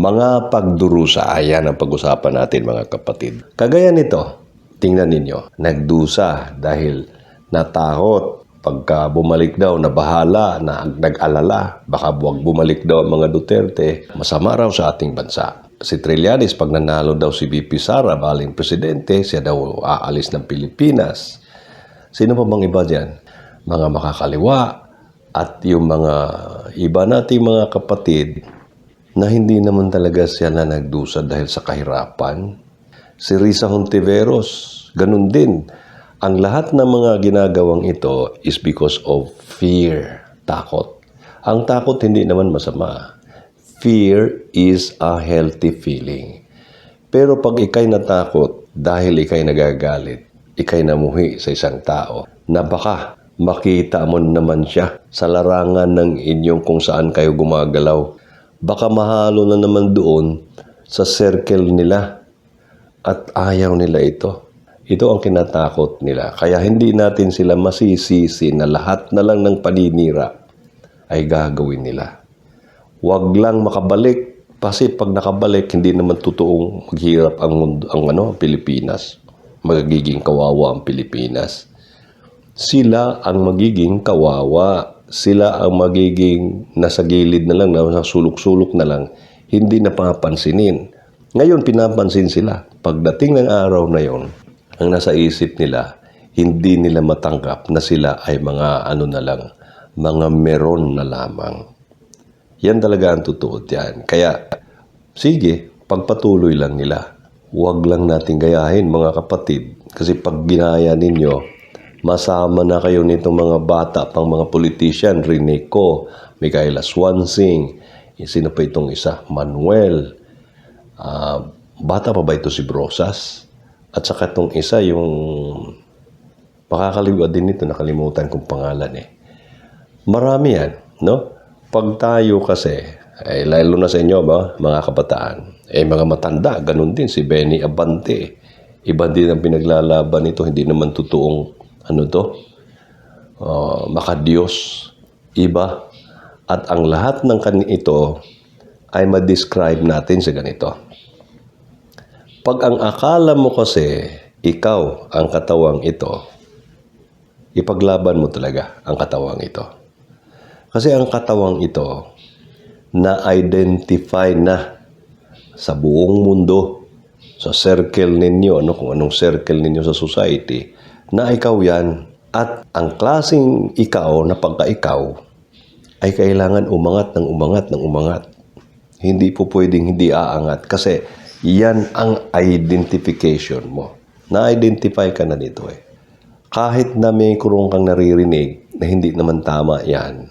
Mga pagdurusa, ayan ang pag-usapan natin mga kapatid. Kagaya nito, tingnan ninyo, nagdusa dahil natakot. Pagka bumalik daw, nabahala, na nag-alala, baka buwag bumalik daw ang mga Duterte, masama raw sa ating bansa. Si Trillanes, pag nanalo daw si VP Sara, baling presidente, siya daw aalis ng Pilipinas. Sino pa bang iba dyan? Mga makakaliwa at yung mga iba nating mga kapatid na hindi naman talaga siya na nagdusa dahil sa kahirapan. Si Risa Hontiveros, ganun din. Ang lahat ng mga ginagawang ito is because of fear, takot. Ang takot hindi naman masama. Fear is a healthy feeling. Pero pag ikay natakot dahil ikay nagagalit, ikay namuhi sa isang tao, na baka makita mo naman siya sa larangan ng inyong kung saan kayo gumagalaw. Baka mahalo na naman doon sa circle nila at ayaw nila ito. Ito ang kinatakot nila. Kaya hindi natin sila masisisi na lahat na lang ng paninira ay gagawin nila. Huwag lang makabalik. Kasi pag nakabalik, hindi naman totoong maghirap ang mundo, ang ano, Pilipinas. Magiging kawawa ang Pilipinas. Sila ang magiging kawawa. Sila ang magiging nasa gilid na lang, nasa sulok-sulok na lang. Hindi napapansinin. Ngayon, pinapansin sila. Pagdating ng araw na yon, ang nasa isip nila, hindi nila matanggap na sila ay mga ano na lang, mga meron na lamang. Yan talaga ang totoo yan. Kaya, sige, pagpatuloy lang nila. Huwag lang natin gayahin mga kapatid. Kasi pag ginaya ninyo, masama na kayo nitong mga bata pang mga politician, Rene Co, Micaela Swansing, eh, sino pa itong isa, Manuel, Ah, bata pa ba ito si Brosas? At saka itong isa, yung pakakaliwa din nito, nakalimutan kong pangalan eh. Marami yan, no? Pag tayo kasi, eh, lalo na sa inyo ba, mga kabataan, eh mga matanda, ganun din, si Benny Abante. Iba din ang pinaglalaban nito, hindi naman totoong, ano to, uh, makadiyos, iba. At ang lahat ng kanito ay ma-describe natin sa ganito. Pag ang akala mo kasi ikaw ang katawang ito, ipaglaban mo talaga ang katawang ito. Kasi ang katawang ito na-identify na sa buong mundo, sa circle ninyo, ano, kung anong circle ninyo sa society, na ikaw yan. At ang klasing ikaw na pagka-ikaw ay kailangan umangat ng umangat ng umangat. Hindi po pwedeng hindi aangat kasi yan ang identification mo. Na-identify ka na dito eh. Kahit na may kurong kang naririnig na hindi naman tama yan,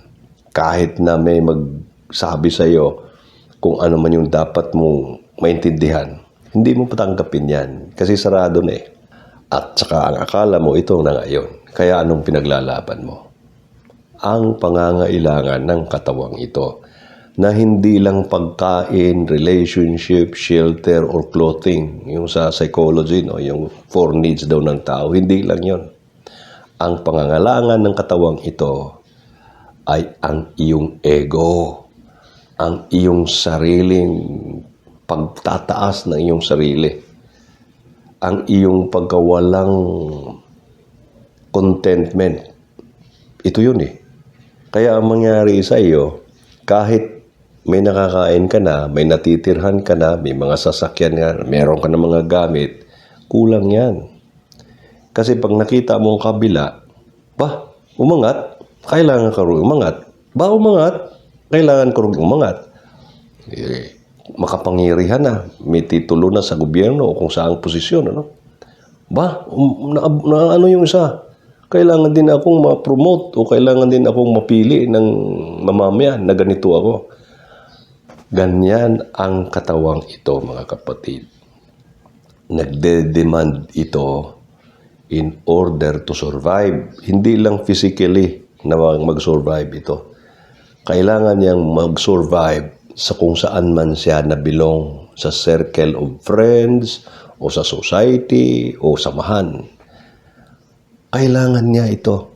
kahit na may magsabi sa iyo kung ano man yung dapat mong maintindihan, hindi mo patanggapin yan kasi sarado na eh. At saka ang akala mo ito na ngayon. Kaya anong pinaglalaban mo? Ang pangangailangan ng katawang ito na hindi lang pagkain, relationship, shelter, or clothing. Yung sa psychology, no? yung four needs daw ng tao. Hindi lang yon. Ang pangangalangan ng katawang ito ay ang iyong ego. Ang iyong sariling pagtataas ng iyong sarili. Ang iyong pagkawalang contentment. Ito yun eh. Kaya ang mangyari sa iyo, kahit may nakakain ka na, may natitirhan ka na, may mga sasakyan nga, meron ka na mga gamit, kulang yan. Kasi pag nakita mo ang kabila, ba, umangat, kailangan ka rin umangat. Ba, umangat, kailangan ko rin umangat. Eh, makapangyarihan na, may titulo na sa gobyerno o kung saang posisyon, ano? Ba, um, na, na, ano yung isa? Kailangan din akong ma-promote o kailangan din akong mapili ng mamamayan na ganito ako. Ganyan ang katawang ito, mga kapatid. Nagde-demand ito in order to survive. Hindi lang physically na mag-survive ito. Kailangan niyang mag-survive sa kung saan man siya nabilong sa circle of friends o sa society o samahan. Kailangan niya ito,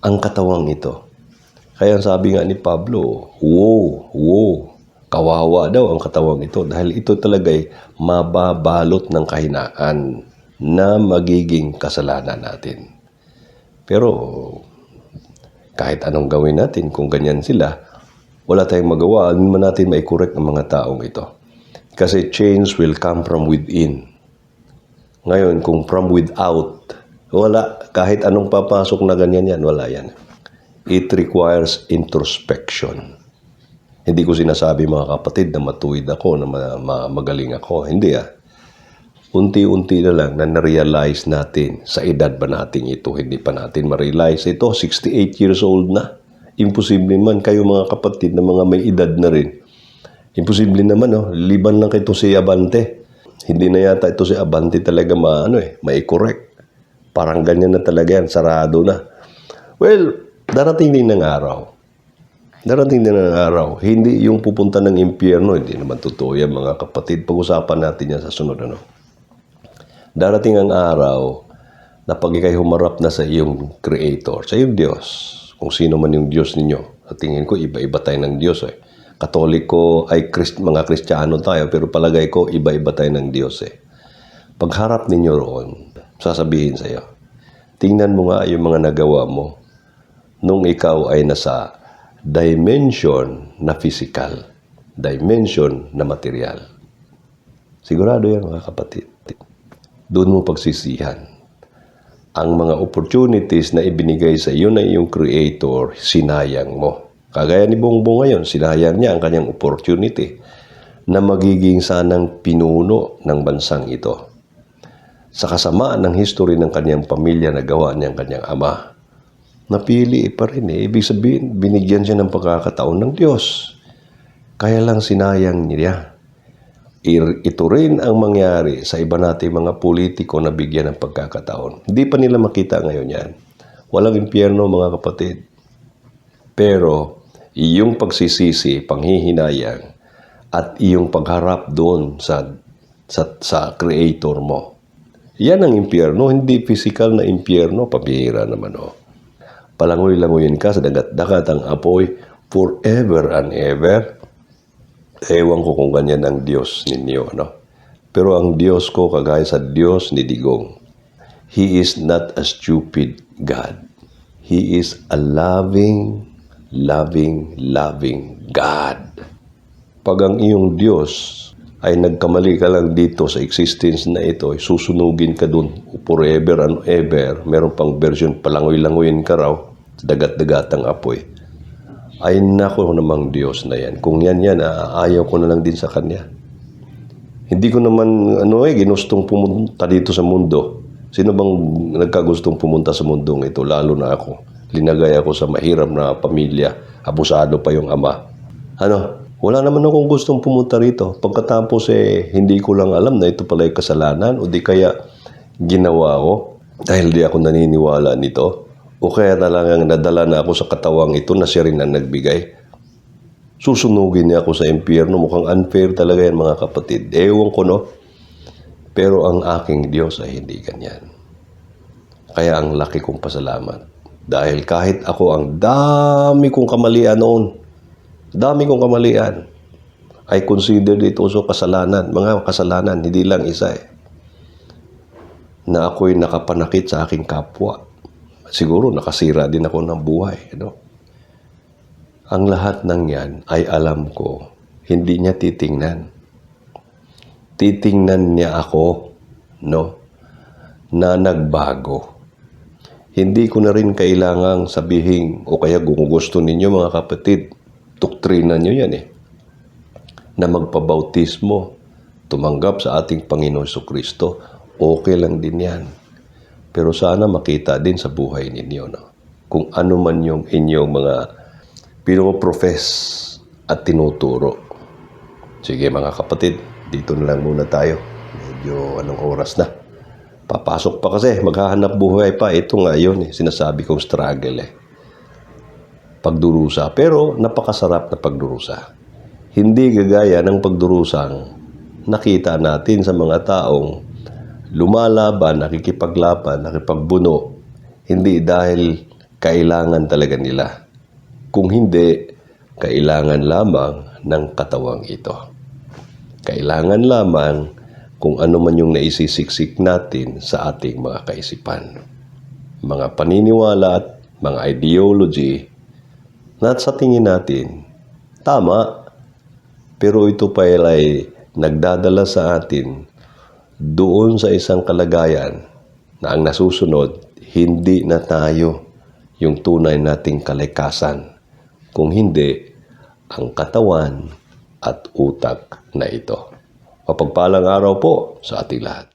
ang katawang ito. Kaya sabi nga ni Pablo, wow, wow, Kawawa daw ang katawang ito dahil ito talaga ay mababalot ng kahinaan na magiging kasalanan natin. Pero kahit anong gawin natin, kung ganyan sila, wala tayong magawa. Ano man natin may correct ang mga taong ito. Kasi change will come from within. Ngayon, kung from without, wala. Kahit anong papasok na ganyan yan, wala yan. It requires introspection. Hindi ko sinasabi mga kapatid na matuwid ako, na ma- ma- magaling ako. Hindi ah. Unti-unti na lang na na-realize natin sa edad ba natin ito, hindi pa natin ma-realize ito. 68 years old na. Imposible man kayo mga kapatid na mga may edad na rin. Imposible naman, oh. liban lang kay si Abante. Hindi na yata ito si Abante talaga ma, ano eh, mai-correct. Parang ganyan na talaga yan, sarado na. Well, darating din ng araw. Darating din ng araw. Hindi yung pupunta ng impyerno, hindi naman totoo yan mga kapatid. Pag-usapan natin yan sa sunod, ano. Darating ang araw na pag humarap na sa iyong Creator, sa iyong Diyos, kung sino man yung Diyos ninyo, sa tingin ko, iba-iba tayo ng Diyos eh. Katoliko ay Christ, mga Kristiyano tayo, pero palagay ko, iba-iba tayo ng Diyos eh. Pagharap ninyo roon, sasabihin sa iyo, tingnan mo nga yung mga nagawa mo nung ikaw ay nasa dimension na physical, dimension na material. Sigurado yan mga kapatid. Doon mo pagsisihan. Ang mga opportunities na ibinigay sa iyo na iyong creator, sinayang mo. Kagaya ni Bongbong ngayon, sinayang niya ang kanyang opportunity na magiging sanang pinuno ng bansang ito. Sa kasamaan ng history ng kanyang pamilya na gawa niyang kanyang ama, napili pa rin eh. Ibig sabihin, binigyan siya ng pagkakataon ng Diyos. Kaya lang sinayang niya. Ito rin ang mangyari sa iba nating mga politiko na bigyan ng pagkakataon. Hindi pa nila makita ngayon yan. Walang impyerno mga kapatid. Pero iyong pagsisisi, panghihinayang, at iyong pagharap doon sa, sa, sa creator mo. Yan ang impyerno, hindi physical na impyerno, pabihira naman oh palangoy-langoyin ka sa dagat-dagat ang apoy forever and ever. Ewan ko kung ganyan ang Diyos ninyo, no? Pero ang Diyos ko, kagaya sa Diyos ni Digong, He is not a stupid God. He is a loving, loving, loving God. Pag ang iyong Diyos ay nagkamali ka lang dito sa existence na ito, susunugin ka dun forever and ever. Meron pang version, palangoy-langoyin ka raw, dagat-dagatang apoy. Ay nako namang Diyos na yan. Kung yan yan, ah, ayaw ko na lang din sa Kanya. Hindi ko naman, ano eh, ginustong pumunta dito sa mundo. Sino bang nagkagustong pumunta sa mundong ito, lalo na ako? Linagay ako sa mahirap na pamilya. Abusado pa yung ama. Ano, wala naman akong gustong pumunta rito. Pagkatapos eh, hindi ko lang alam na ito pala yung kasalanan o di kaya ginawa ko dahil di ako naniniwala nito. O kaya na lang ang nadala na ako sa katawang ito na siya rin ang nagbigay. Susunugin niya ako sa impyerno. Mukhang unfair talaga yan mga kapatid. Ewan ko no. Pero ang aking Diyos ay hindi ganyan. Kaya ang laki kong pasalamat. Dahil kahit ako ang dami kong kamalian noon, dami kong kamalian, I consider it also kasalanan. Mga kasalanan, hindi lang isa eh. Na ako'y nakapanakit sa aking kapwa. Siguro nakasira din ako ng buhay. Ano? Ang lahat ng yan ay alam ko, hindi niya titingnan. Titingnan niya ako, no? Na nagbago. Hindi ko na rin kailangang sabihin o kaya kung gusto ninyo mga kapatid, doktrina nyo yan eh. Na magpabautismo, tumanggap sa ating Panginoon Kristo, okay lang din yan. Pero sana makita din sa buhay ninyo, no? Kung ano man yung inyong mga pinoprofess at tinuturo. Sige mga kapatid, dito na lang muna tayo. Medyo anong oras na. Papasok pa kasi, maghahanap buhay pa. Ito nga yun, eh, sinasabi kong struggle eh. Pagdurusa. Pero napakasarap na pagdurusa. Hindi gagaya ng pagdurusang nakita natin sa mga taong lumalaban, nakikipaglaban, nakipagbuno, hindi dahil kailangan talaga nila. Kung hindi, kailangan lamang ng katawang ito. Kailangan lamang kung ano man yung naisisiksik natin sa ating mga kaisipan. Mga paniniwala at mga ideology na sa tingin natin, tama, pero ito pa ay nagdadala sa atin doon sa isang kalagayan na ang nasusunod, hindi na tayo yung tunay nating kalikasan. Kung hindi, ang katawan at utak na ito. Mapagpalang araw po sa ating lahat.